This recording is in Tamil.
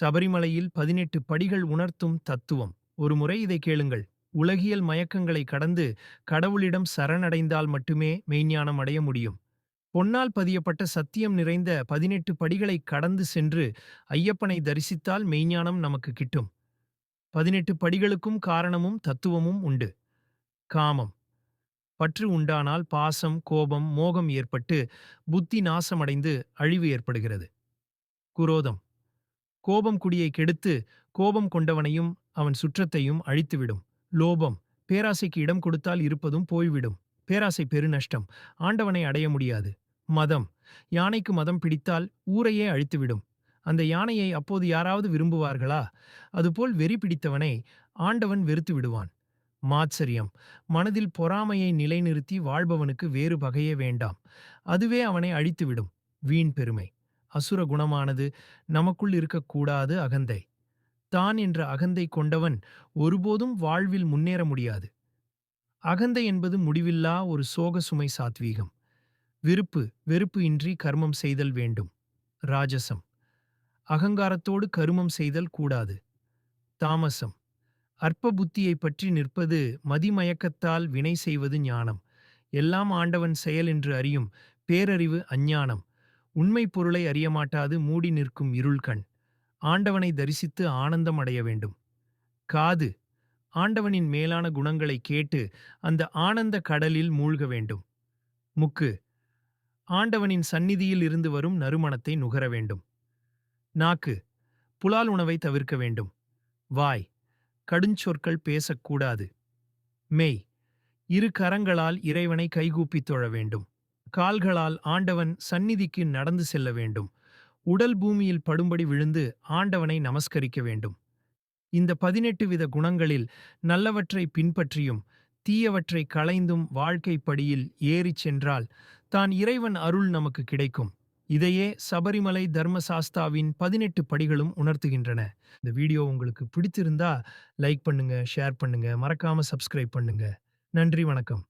சபரிமலையில் பதினெட்டு படிகள் உணர்த்தும் தத்துவம். ஒருமுறை இதை கேளுங்கள். உலகியல் மயக்கங்களை கடந்து கடவுளிடம் சரணடைந்தால் மட்டுமே மெய்ஞானம் அடைய முடியும். பொன்னால் பதியப்பட்ட சத்தியம் நிறைந்த பதினெட்டு படிகளை கடந்து சென்று ஐயப்பனை தரிசித்தால் மெய்ஞானம் நமக்கு கிட்டும். பதினெட்டு படிகளுக்கும் காரணமும் தத்துவமும் உண்டு. காமம். பற்று உண்டானால் பாசம் கோபம் மோகம் ஏற்பட்டு புத்தி நாசமடைந்து அழிவு ஏற்படுகிறது. குரோதம். கோபம் குடியை கெடுத்து கோபம் கொண்டவனையும் அவன் சுற்றத்தையும் அழித்துவிடும். லோபம். பேராசைக்கு இடம் கொடுத்தால் இருப்பதும் போய்விடும். பேராசை பெருநஷ்டம். ஆண்டவனை அடைய முடியாது. மதம். யானைக்கு மதம் பிடித்தால் ஊரையே அழித்துவிடும். அந்த யானையை அப்போது யாராவது விரும்புவார்களா? அதுபோல் வெறி பிடித்தவனை ஆண்டவன் வெறுத்து விடுவான். மாத்சரியம். மனதில் பொறாமையை நிலைநிறுத்தி வாழ்பவனுக்கு வேறு பகையே வேண்டாம். அதுவே அவனை அழித்துவிடும். வீண் பெருமை. அசுர குணமானது நமக்குள் இருக்கக்கூடாது அகந்தை. தான் என்ற அகந்தை கொண்டவன் ஒருபோதும் வாழ்வில் முன்னேற முடியாது. அகந்தை என்பது முடிவில்லா ஒரு சோக சுமை சாத்வீகம். விருப்பு வெறுப்பு இன்றி கர்மம் செய்தல் வேண்டும். ராஜசம். அகங்காரத்தோடு கருமம் செய்தல் கூடாது. தாமசம். அற்ப புத்தியைப் பற்றி நிற்பது மதிமயக்கத்தால் வினை செய்வது ஞானம். எல்லாம் ஆண்டவன் செயல் என்று அறியும் பேரறிவு அஞ்ஞானம். உண்மை பொருளை அறியமாட்டாது மூடி நிற்கும் இருள்கண் ஆண்டவனை தரிசித்து ஆனந்தம் அடைய வேண்டும். காது. ஆண்டவனின் மேலான குணங்களை கேட்டு அந்த ஆனந்த கடலில் மூழ்க வேண்டும். முக்கு. ஆண்டவனின் சந்நிதியில் இருந்து வரும் நறுமணத்தை நுகர வேண்டும். நாக்கு. புலால் உணவை தவிர்க்க வேண்டும். வாய். கடுஞ்சொற்கள் பேசக்கூடாது. மெய். இரு கரங்களால் இறைவனை கைகூப்பித் தொழ வேண்டும். கால்களால் ஆண்டவன் சந்நிதிக்கு நடந்து செல்ல வேண்டும். உடல் பூமியில் படும்படி விழுந்து ஆண்டவனை நமஸ்கரிக்க வேண்டும். இந்த பதினெட்டு வித குணங்களில் நல்லவற்றை பின்பற்றியும் தீயவற்றை களைந்தும் வாழ்க்கை படியில் ஏறிச் சென்றால் தான் இறைவன் அருள் நமக்கு கிடைக்கும். இதையே சபரிமலை தர்மசாஸ்தாவின் பதினெட்டு படிகளும் உணர்த்துகின்றன. இந்த வீடியோ உங்களுக்கு பிடித்திருந்தா லைக் பண்ணுங்க ஷேர் பண்ணுங்க மறக்காம சப்ஸ்கிரைப் பண்ணுங்க. நன்றி வணக்கம்.